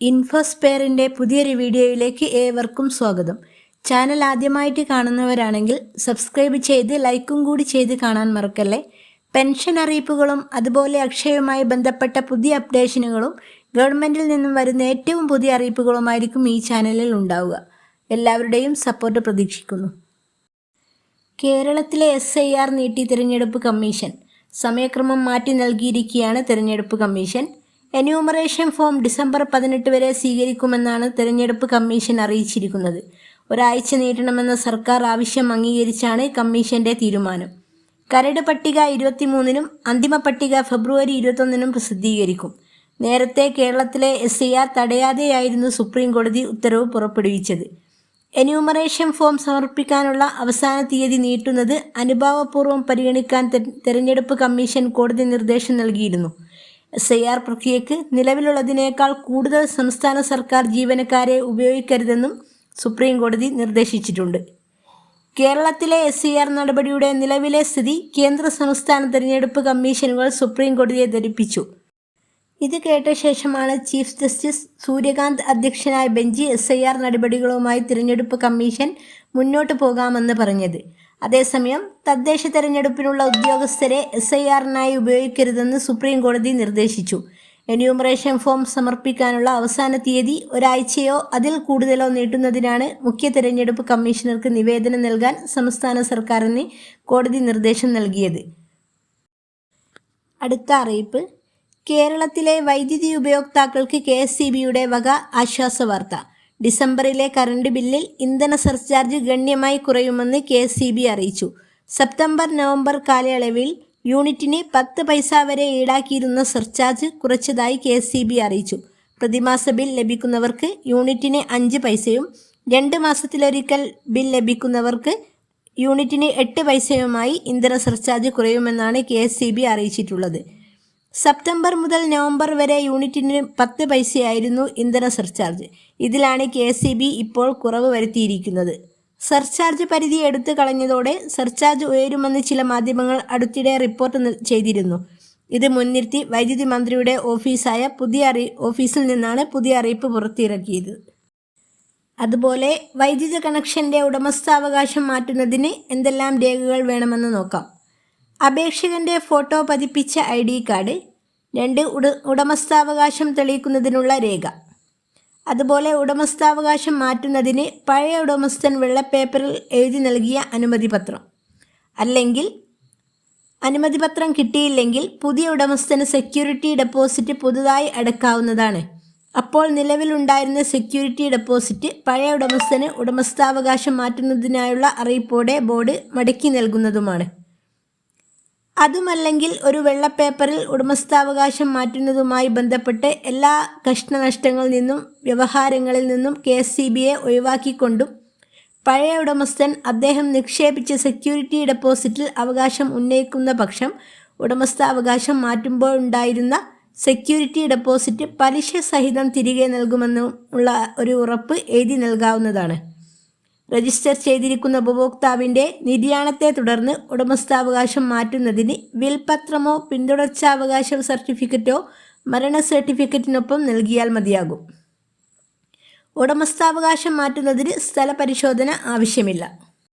ഇൻഫോസ്പെയറിന്റെ പുതിയൊരു വീഡിയോയിലേക്ക് ഏവർക്കും സ്വാഗതം. ചാനൽ ആദ്യമായിട്ട് കാണുന്നവരാണെങ്കിൽ സബ്സ്ക്രൈബ് ചെയ്ത് ലൈക്കും കൂടി ചെയ്ത് കാണാൻ മറക്കല്ലേ. പെൻഷൻ അറിയിപ്പുകളും അതുപോലെ അക്ഷയവുമായി ബന്ധപ്പെട്ട പുതിയ അപ്ഡേഷനുകളും ഗവൺമെന്റിൽ നിന്നും വരുന്ന ഏറ്റവും പുതിയ അറിയിപ്പുകളുമായിരിക്കും ഈ ചാനലിൽ ഉണ്ടാവുക. എല്ലാവരുടെയും സപ്പോർട്ട് പ്രതീക്ഷിക്കുന്നു. കേരളത്തിലെ എസ് ഐ ആർ നീട്ടി തിരഞ്ഞെടുപ്പ് കമ്മീഷൻ. സമയക്രമം മാറ്റി നൽകിയിരിക്കുകയാണ് തിരഞ്ഞെടുപ്പ് കമ്മീഷൻ. എന്യൂമറേഷൻ ഫോം ഡിസംബർ പതിനെട്ട് വരെ സ്വീകരിക്കുമെന്നാണ് തെരഞ്ഞെടുപ്പ് കമ്മീഷൻ അറിയിച്ചിരിക്കുന്നത്. ഒരാഴ്ച നീട്ടണമെന്ന സർക്കാർ ആവശ്യം അംഗീകരിച്ചാണ് കമ്മീഷന്റെ തീരുമാനം. കരട് പട്ടിക ഇരുപത്തിമൂന്നിനും അന്തിമ പട്ടിക ഫെബ്രുവരി ഇരുപത്തൊന്നിനും പ്രസിദ്ധീകരിക്കും. നേരത്തെ കേരളത്തിലെ എസ് ഐ ആർ തടയാതെയായിരുന്നു സുപ്രീം കോടതി ഉത്തരവ് പുറപ്പെടുവിച്ചത്. എന്യൂമറേഷൻ ഫോം സമർപ്പിക്കാനുള്ള അവസാന തീയതി നീട്ടുന്നത് അനുഭാവപൂർവം പരിഗണിക്കാൻ തെരഞ്ഞെടുപ്പ് കമ്മീഷൻ കോടതി നിർദ്ദേശം നൽകിയിരുന്നു. എസ് ഐ ആർ പ്രക്രിയയ്ക്ക് നിലവിലുള്ളതിനേക്കാൾ കൂടുതൽ സംസ്ഥാന സർക്കാർ ജീവനക്കാരെ ഉപയോഗിക്കരുതെന്നും സുപ്രീം കോടതി നിർദ്ദേശിച്ചിട്ടുണ്ട്. കേരളത്തിലെ എസ് ഐ ആർ നടപടിയുടെ നിലവിലെ സ്ഥിതി കേന്ദ്ര സംസ്ഥാന തെരഞ്ഞെടുപ്പ് കമ്മീഷനുകൾ സുപ്രീം കോടതിയെ ധരിപ്പിച്ചു. ഇത് കേട്ട ശേഷമാണ് ചീഫ് ജസ്റ്റിസ് സൂര്യകാന്ത് അധ്യക്ഷനായ ബെഞ്ച് എസ് ഐ ആർ നടപടികളുമായി തിരഞ്ഞെടുപ്പ് കമ്മീഷൻ മുന്നോട്ട് പോകാമെന്ന് പറഞ്ഞത്. അതേസമയം തദ്ദേശ തെരഞ്ഞെടുപ്പിനുള്ള ഉദ്യോഗസ്ഥരെ എസ് ഐ ആറിനായി ഉപയോഗിക്കരുതെന്ന് സുപ്രീം കോടതി നിർദ്ദേശിച്ചു. എന്യൂമറേഷൻ ഫോം സമർപ്പിക്കാനുള്ള അവസാന തീയതി ഒരാഴ്ചയോ അതിൽ കൂടുതലോ നീട്ടുന്നതിനാണ് മുഖ്യ തെരഞ്ഞെടുപ്പ് കമ്മീഷണർക്ക് നിവേദനം നൽകാൻ സംസ്ഥാന സർക്കാരിന് കോടതി നിർദ്ദേശം നൽകിയത്. അടുത്ത അറിയിപ്പ്. കേരളത്തിലെ വൈദ്യുതി ഉപയോക്താക്കൾക്ക് കെ എസ് സി ബിയുടെ വക ആശ്വാസ വാർത്ത. ഡിസംബറിലെ കറണ്ട് ബില്ലിൽ ഇന്ധന സർചാർജ് ഗണ്യമായി കുറയുമെന്ന് കെ അറിയിച്ചു. സെപ്റ്റംബർ നവംബർ കാലയളവിൽ യൂണിറ്റിന് പത്ത് പൈസ വരെ ഈടാക്കിയിരുന്ന സർചാർജ് കുറച്ചതായി കെ അറിയിച്ചു. പ്രതിമാസ ബിൽ ലഭിക്കുന്നവർക്ക് യൂണിറ്റിന് അഞ്ച് പൈസയും രണ്ട് മാസത്തിലൊരിക്കൽ ബിൽ ലഭിക്കുന്നവർക്ക് യൂണിറ്റിന് എട്ട് പൈസയുമായി ഇന്ധന സർചാർജ് കുറയുമെന്നാണ് കെ അറിയിച്ചിട്ടുള്ളത്. സെപ്റ്റംബർ മുതൽ നവംബർ വരെ യൂണിറ്റിന് പത്ത് പൈസയായിരുന്നു ഇന്ധന സർചാർജ് ഇതിലാണ് കെ ഇപ്പോൾ കുറവ് വരുത്തിയിരിക്കുന്നത്. സർചാർജ് പരിധി എടുത്തു കളഞ്ഞതോടെ സർചാർജ് ഉയരുമെന്ന് ചില മാധ്യമങ്ങൾ അടുത്തിടെ റിപ്പോർട്ട് ചെയ്തിരുന്നു. ഇത് മുൻനിർത്തി വൈദ്യുതി മന്ത്രിയുടെ ഓഫീസായ പുതിയ അറി ഓഫീസിൽ നിന്നാണ് പുതിയ അറിയിപ്പ് പുറത്തിറക്കിയത്. അതുപോലെ വൈദ്യുത കണക്ഷന്റെ ഉടമസ്ഥാവകാശം മാറ്റുന്നതിന് എന്തെല്ലാം രേഖകൾ വേണമെന്ന് നോക്കാം. അപേക്ഷകന്റെ ഫോട്ടോ പതിപ്പിച്ച ഐ ഡി കാർഡ് രണ്ട് ഉട ഉടമസ്ഥാവകാശം തെളിയിക്കുന്നതിനുള്ള രേഖ. അതുപോലെ ഉടമസ്ഥാവകാശം മാറ്റുന്നതിന് പഴയ ഉടമസ്ഥൻ വെള്ളപ്പേപ്പറിൽ എഴുതി നൽകിയ അനുമതി പത്രം അല്ലെങ്കിൽ അനുമതി പത്രം കിട്ടിയില്ലെങ്കിൽ പുതിയ ഉടമസ്ഥന് സെക്യൂരിറ്റി ഡെപ്പോസിറ്റ് പുതുതായി അടക്കാവുന്നതാണ്. അപ്പോൾ നിലവിലുണ്ടായിരുന്ന സെക്യൂരിറ്റി ഡെപ്പോസിറ്റ് പഴയ ഉടമസ്ഥന് ഉടമസ്ഥാവകാശം മാറ്റുന്നതിനായുള്ള അറിയിപ്പോടെ ബോർഡ് മടക്കി നൽകുന്നതുമാണ്. അതുമല്ലെങ്കിൽ ഒരു വെള്ളപ്പേപ്പറിൽ ഉടമസ്ഥാവകാശം മാറ്റുന്നതുമായി ബന്ധപ്പെട്ട് എല്ലാ കഷ്ണനഷ്ടങ്ങളിൽ നിന്നും വ്യവഹാരങ്ങളിൽ നിന്നും കെ എസ് സി ബിയെ ഒഴിവാക്കിക്കൊണ്ടും പഴയ ഉടമസ്ഥൻ അദ്ദേഹം നിക്ഷേപിച്ച സെക്യൂരിറ്റി ഡെപ്പോസിറ്റിൽ അവകാശം ഉന്നയിക്കുന്ന പക്ഷം ഉടമസ്ഥാവകാശം മാറ്റുമ്പോഴുണ്ടായിരുന്ന സെക്യൂരിറ്റി ഡെപ്പോസിറ്റ് പലിശ സഹിതം തിരികെ നൽകുമെന്നുള്ള ഒരു ഉറപ്പ് എഴുതി നൽകാവുന്നതാണ്. രജിസ്റ്റർ ചെയ്തിരിക്കുന്ന ഉപഭോക്താവിന്റെ നിര്യാണത്തെ തുടർന്ന് ഉടമസ്ഥാവകാശം മാറ്റുന്നതിന് വിൽപത്രമോ പിന്തുടർച്ചാവകാശ സർട്ടിഫിക്കറ്റോ മരണ സർട്ടിഫിക്കറ്റിനൊപ്പം നൽകിയാൽ മതിയാകും. ഉടമസ്ഥാവകാശം മാറ്റുന്നതിന് സ്ഥലപരിശോധന ആവശ്യമില്ല.